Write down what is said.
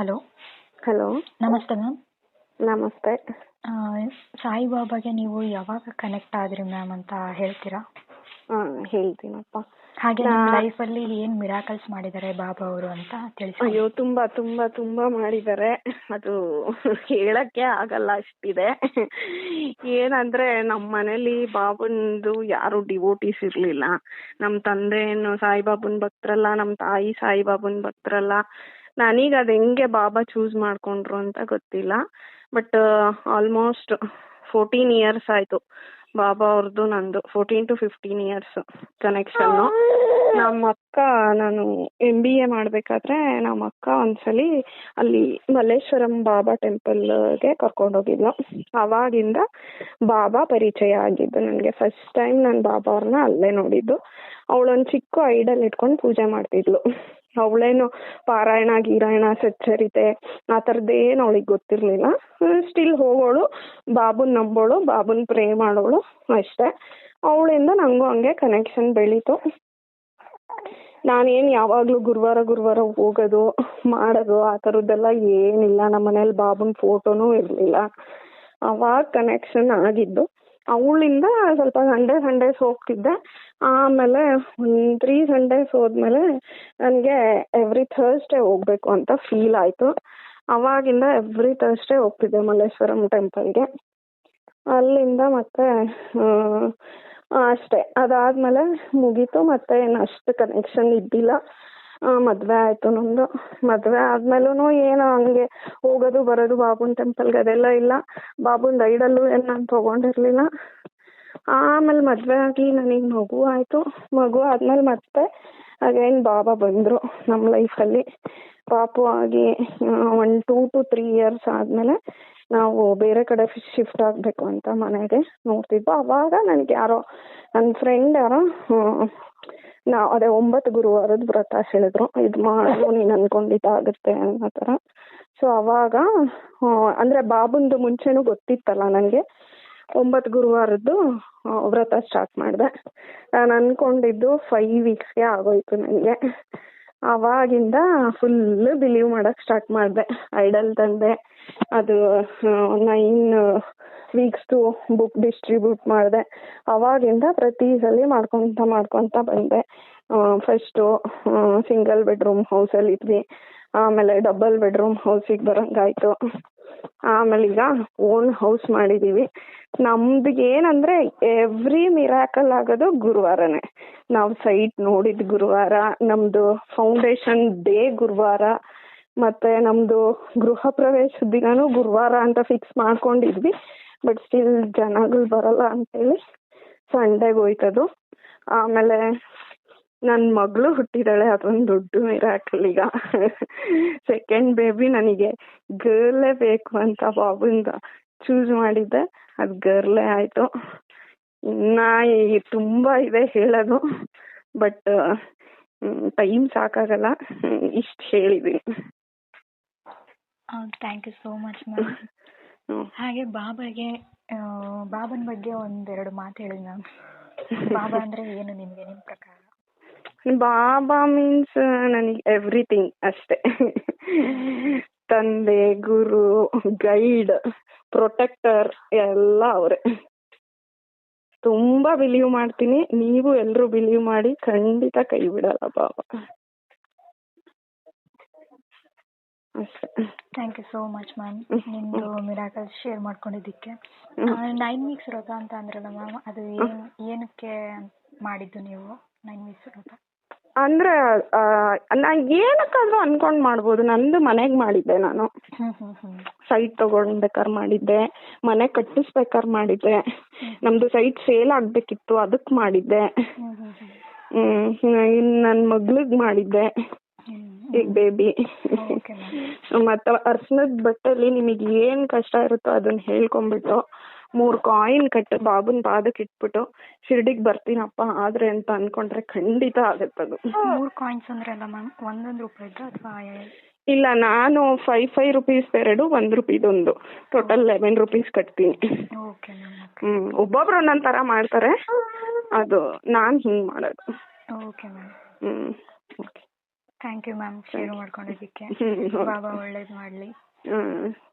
Hello. Hello. ನಮಸ್ತೆ ma'am. ನಮಸ್ತೆ. ಸಾಯಿಬಾಬಾಗೆ ನೀವು ಯಾವಾಗ ಕನೆಕ್ಟ್ ಆದ್ರಿ ಮ್ಯಾಮ್ ಅಂತ ಹೇಳ್ತೀರಾ? ಹಾಂ ಹೇಳ್ತೀನಪ್ಪ. ಹಾಗೆ ನಿಮ್ಮ ಲೈಫಲ್ಲಿ ಏನು ಮಿರಾಕಲ್ಸ್ ಮಾಡಿದ್ದಾರೆ ಬಾಬಾ ಅವರು ಅಂತ ತಿಳಿಸಿ ಅಯ್ಯೋ ತುಂಬಾ ತುಂಬಾ ತುಂಬಾ ಮಾಡಿದ್ದಾರೆ. ಅದು ಹೇಳಕ್ಕೆ ಆಗಲ್ಲ ಅಷ್ಟಿದೆ. ಏನಂದ್ರೆ ನಮ್ಮ ಮನೇಲಿ ಬಾಬಂದು ಯಾರು ಡಿವೋಟೀಸ್ ಇರ್ಲಿಲ್ಲ. ನಮ್ಮ ತಂದೆ ಏನು ಸಾಯಿಬಾಬನ್ ಭಕ್ತರಲ್ಲ ನಮ್ಮ ತಾಯಿ ಸಾಯಿಬಾಬನ್ ಭಕ್ತರಲ್ಲ. ನನಗೆ ಅದು ಹೆಂಗೆ ಬಾಬಾ ಚೂಸ್ ಮಾಡ್ಕೊಂಡ್ರು ಅಂತ ಗೊತ್ತಿಲ್ಲ ಬಟ್ ಆಲ್ಮೋಸ್ಟ್ ಫೋರ್ಟೀನ್ ಇಯರ್ಸ್ ಆಯ್ತು ಬಾಬಾ ಅವ್ರದ್ದು ನಂದು fourteen to fifteen years connection ನಮ್ಮ ಅಕ್ಕ ನಾನು ಎಂ ಬಿ ಎ ಮಾಡ್ಬೇಕಾದ್ರೆ ನಮ್ಮ ಅಕ್ಕ ಒಂದ್ಸಲಿ ಅಲ್ಲಿ ಮಲ್ಲೇಶ್ವರಂ ಬಾಬಾ ಟೆಂಪಲ್ಗೆ ಕರ್ಕೊಂಡೋಗಿದ್ಲು ಅವಾಗಿಂದ ಬಾಬಾ ಪರಿಚಯ ಆಗಿದ್ದು ನನಗೆ. ಫಸ್ಟ್ ಟೈಮ್ ನಾನು ಬಾಬಾ ಅವ್ರನ್ನ ಅಲ್ಲೇ ನೋಡಿದ್ದು. ಅವಳೊಂದು ಚಿಕ್ಕ ಐಡಲ್ ಇಟ್ಕೊಂಡು ಪೂಜೆ ಮಾಡ್ತಿದ್ಲು. ಅವಳೇನು ಪಾರಾಯಣ, ಗೀರಾಯಣ, ಸಚ್ಚರಿತೆ, ಆ ಥರದ್ದೇನು ಅವಳಿಗೆ ಗೊತ್ತಿರಲಿಲ್ಲ. ಸ್ಟಿಲ್ ಹೋಗೋಳು, ಬಾಬುನ್ ನಂಬೋಳು, ಬಾಬುನ್ ಪ್ರೇ ಮಾಡೋಳು ಅಷ್ಟೇ. ಅವಳಿಂದ ನನಗೂ ಹಂಗೆ ಕನೆಕ್ಷನ್ ಬೆಳೀತು. ನಾನೇನು ಯಾವಾಗಲೂ ಗುರುವಾರ ಗುರುವಾರ ಹೋಗೋದು, ಮಾಡೋದು, ಆ ಥರದ್ದೆಲ್ಲ ಏನಿಲ್ಲ. ನಮ್ಮ ಮನೇಲಿ ಬಾಬುನ ಫೋಟೋನೂ ಇರಲಿಲ್ಲ. ಅವಾಗ ಕನೆಕ್ಷನ್ ಆಗಿದ್ದು. ಅವಳಿಂದ ಸ್ವಲ್ಪ ಸಂಡೇ ಸಂಡೇಸ್ ಹೋಗ್ತಿದ್ದೆ. ಆಮೇಲೆ ಒಂದು ತ್ರೀ ಸಂಡೇಸ್ ಹೋದ್ಮೇಲೆ ನನಗೆ ಎವ್ರಿ ಥರ್ಸ್ಡೇ ಹೋಗ್ಬೇಕು ಅಂತ ಫೀಲ್ ಆಯಿತು. ಅವಾಗಿಂದ ಎವ್ರಿ ಥರ್ಸ್ಡೇ ಹೋಗ್ತಿದ್ದೆ ಮಲ್ಲೇಶ್ವರಂ ಟೆಂಪಲ್ಗೆ ಅಲ್ಲಿಂದ ಮತ್ತೆ ಅಷ್ಟೇ. ಅದಾದ್ಮೇಲೆ ಮುಗೀತು, ಮತ್ತೆ ಏನು ಅಷ್ಟು ಕನೆಕ್ಷನ್ ಇದ್ದಿಲ್ಲ. ಮದುವೆ ಆಯಿತು ನಮ್ಮದು ಮದುವೆ ಆದ್ಮೇಲೂ ಏನೋ ಹಂಗೆ ಹೋಗೋದು, ಬರೋದು ಬಾಬುನ್ ಟೆಂಪಲ್ಗೆ ಅದೆಲ್ಲ ಇಲ್ಲ. ಬಾಬುನ್ ಐಡಲ್ಲು ಏನು ನಾನು ತೊಗೊಂಡಿರಲಿಲ್ಲ. ಆಮೇಲೆ ಮದುವೆ ಆಗಿ ನನಗೆ ಮಗು ಆಯಿತು. ಮಗು ಆದ್ಮೇಲೆ ಮತ್ತೆ ಅಗೇನ್ ಬಾಬಾ ಬಂದರು ನಮ್ಮ ಲೈಫಲ್ಲಿ ಪಾಪು ಆಗಿ one two to three years ಆದಮೇಲೆ ನಾವು ಬೇರೆ ಕಡೆ ಶಿಫ್ಟ್ ಆಗಬೇಕು ಅಂತ ಮನೆಗೆ ನೋಡ್ತಿದ್ವು. ಅವಾಗ ನನಗೆ ಯಾರೋ ನನ್ನ ಫ್ರೆಂಡ್ ಯಾರೋ ನಾ ಅದೇ ಒಂಬತ್ತು ಗುರುವಾರದ ವ್ರತ ಹೇಳಿದ್ರು. ಇದು ಮಾಡು ನೀನು ಅನ್ಕೊಂಡಿದ್ದಾಗುತ್ತೆ ಅನ್ನೋ ಥರ ಸೊ ಅವಾಗ ಅಂದರೆ ಬಾಬುಂದು ಮುಂಚೆನೂ ಗೊತ್ತಿತ್ತಲ್ಲ ನನಗೆ ಒಂಬತ್ತು ಗುರುವಾರದ್ದು ವ್ರತ ಸ್ಟಾರ್ಟ್ ಮಾಡಿದೆ. ನಾನು ಅನ್ಕೊಂಡಿದ್ದು ಫೈವ್ ವೀಕ್ಸ್ಗೆ ಆಗೋಯ್ತು ನನಗೆ ಅವಾಗಿಂದ ಫುಲ್ ಬಿಲೀವ್ ಮಾಡಕ್ ಸ್ಟಾರ್ಟ್ ಮಾಡಿದೆ. ಐಡಲ್ ತಂದೆ, ಅದು ನೈನ್ ವೀಕ್ಸ್ದು ಬುಕ್ ಡಿಸ್ಟ್ರಿಬ್ಯೂಟ್ ಮಾಡಿದೆ. ಅವಾಗಿಂದ ಪ್ರತಿ ಸಲ ಮಾಡ್ಕೊಂತ ಮಾಡ್ಕೊಂತ ಬಂದೆ. ಫಸ್ಟು ಸಿಂಗಲ್ ಬೆಡ್ರೂಮ್ ಹೌಸಲ್ಲಿ ಇದ್ವಿ. ಆಮೇಲೆ ಡಬಲ್ ಬೆಡ್ರೂಮ್ ಹೌಸಿಗೆ ಬರಂಗಾಯ್ತು. ಆಮೇಲೆ ಈಗ ಓನ್ ಹೌಸ್ ಮಾಡಿದೀವಿ. ನಮ್ದು ಏನಂದ್ರೆ ಎವ್ರಿ ಮಿರಾಕಲ್ ಆಗೋದು ಗುರುವಾರನೇ. ನಾವು ಸೈಟ್ ನೋಡಿದ ಗುರುವಾರ, ನಮ್ದು ಫೌಂಡೇಶನ್ ಡೇ ಗುರುವಾರ, ಮತ್ತೆ ನಮ್ದು ಗೃಹ ಪ್ರವೇಶ ದಿನನು ಗುರುವಾರ ಅಂತ ಫಿಕ್ಸ್ ಮಾಡ್ಕೊಂಡಿದ್ವಿ. ಬಟ್ ಸ್ಟಿಲ್ ಜನಗಳು ಬರಲ್ಲ ಅಂತೇಳಿ ಸಂಡೆಗೆ ಹೋಯ್ತದು. ಆಮೇಲೆ ನನ್ನ ಮಗಳು ಹುಟ್ಟಿದಾಳೆ, ಅದೊಂದು ದೊಡ್ಡ ಮಿರಾಕಲ್ ಈಗ. ಸೆಕೆಂಡ್ ಬೇಬಿ ನನಗೆ ಗರ್ಲೇ ಬೇಕು ಅಂತ ಬಾಬುಂದ ಚೂಸ್ ಮಾಡಿದ್ದೆ. ಅದು ಗರ್ಲೇ ಆಯಿತು. ಈ ತುಂಬಾ ಇದೆ ಹೇಳೋದು ಬಟ್ ಟೈಮ್ ಸಾಕಾಗಲ್ಲ. ಇಷ್ಟು ಹೇಳಿದೀನಿ. Thank you so much ma'am ಹಾಗೆ ಬಾಬಾಗೆ ಬಾಬನ್ ಬಗ್ಗೆ ಒಂದೆರಡು ಮಾತು ಹೇಳಿ ಮ್ಯಾಮ್ ಬಾಬಾ ಅಂದ್ರೆ ಏನು ನಿಮಗೆ ನಿಮ್ಮ ಪ್ರಕಾರ? ಬಾಬಾ ಮೀನ್ಸ್ ನನಗೆ ಎವ್ರಿಥಿಂಗ್ ಅಷ್ಟೇ. ತಂದೆ ಗುರು ಗೈಡ್ ಪ್ರೊಟೆಕ್ಟರ್ ಎಲ್ಲ ಅವರೇ. ತುಂಬಾ ಬಿಲೀವ್ ಮಾಡ್ತೀನಿ. ನೀವು ಎಲ್ಲರೂ ಬಿಲೀವ್ ಮಾಡಿ ಖಂಡಿತ ಕೈ ಬಿಡಲ್ಲ ಬಾಬಾ ಅಷ್ಟೇ. Thank you so much ma'am ನಿಮ್ದು ನಿಮ್ಮದು ಮಿರಾಕಲ್ಸ್ ಶೇರ್ ಮಾಡ್ಕೊಂಡಿದ್ದಕ್ಕೆ ನೈನ್ ವೀಕ್ಸ್ ವ್ರತ ಅಂತ ಅಂದ್ರಲ್ಲ ಮ್ಯಾಮ್ ಅದು ಏನು ಏನಕ್ಕೆ ಮಾಡಿದ್ದು ನೀವು? ನೈನ್ ವೀಕ್ಸ್ ವ್ರತ ಅಂದ್ರೆ ಆ, ನಾ ಏನಕ್ಕಾದ್ರೂ ಅನ್ಕೊಂಡ್ ಮಾಡ್ಬೋದು. ನಂದು ಮನೆಗ್ ಮಾಡಿದ್ದೆ ನಾನು. ಸೈಟ್ ತಗೊಂಡ್ಬೇಕಾರ್ ಮಾಡಿದ್ದೆ. ಮನೆ ಕಟ್ಟಿಸ್ಬೇಕಾರ್ ಮಾಡಿದ್ದೆ. ನಮ್ದು ಸೈಟ್ ಸೇಲ್ ಆಗ್ಬೇಕಿತ್ತು ಅದಕ್ ಮಾಡಿದ್ದೆ. ಇನ್ ನನ್ ಮಗ್ಳಿಗ್ ಮಾಡಿದ್ದೆ. ಈಗ ಬೇಬಿ ಮತ್ತೆ ಅರ್ಶನದ ಬಟ್ಟೆಲಿ ನಿಮಗೆ ಏನ್ ಕಷ್ಟ ಇರುತ್ತೋ ಅದನ್ನ ಹೇಳ್ಕೊಂಡ್ಬಿಟ್ಟು. ಮೂರ್ ಕಾಯಿನ್ ಕಟ್ಟು ಬಾಬುನ್ ಪಾದಕ್ಕೆ ಇಟ್ಬಿಟ್ಟು ಶಿರ್ಡಿಗ್ ಬರ್ತೀನಪ್ಪ ಆದ್ರೆ ಅಂತ ಅನ್ಕೊಂಡ್ರೆ ಖಂಡಿತ ಆಗತ್ತದು ಮೂರು ಕಾಯಿನ್ಸ್ ಅಂದ್ರೆ ಅಲ್ಲ ಮ್ಯಾಮ್ ಒಂದೊಂದು ರೂಪಾಯಿದು ಅಥವಾ ಇಲ್ಲ ನಾನು ಫೈವ್ ಫೈವ್ ರುಪೀಸ್ ಎರಡು ಒಂದ್ ರುಪೀದೊಂದು ಟೋಟಲ್ ಲೆವೆನ್ ರುಪೀಸ್ ಕಟ್ತೀನಿ. ಹ್ಮ್ ಒಬ್ಬೊಬ್ರು ಒಂದೊಂದ್ ತರ ಮಾಡ್ತಾರೆ. ಅದು ನಾನ್ ಹಿಂಗ್ ಮಾಡೋದು. Okay ma'am hmm. Okay thank you ma'am share ಮಾಡ್ಕೊಂಡಿದ್ದಕ್ಕೆ. Baba ಒಳ್ಳೇದು ಮಾಡಲಿ. ಹ್ಮ್.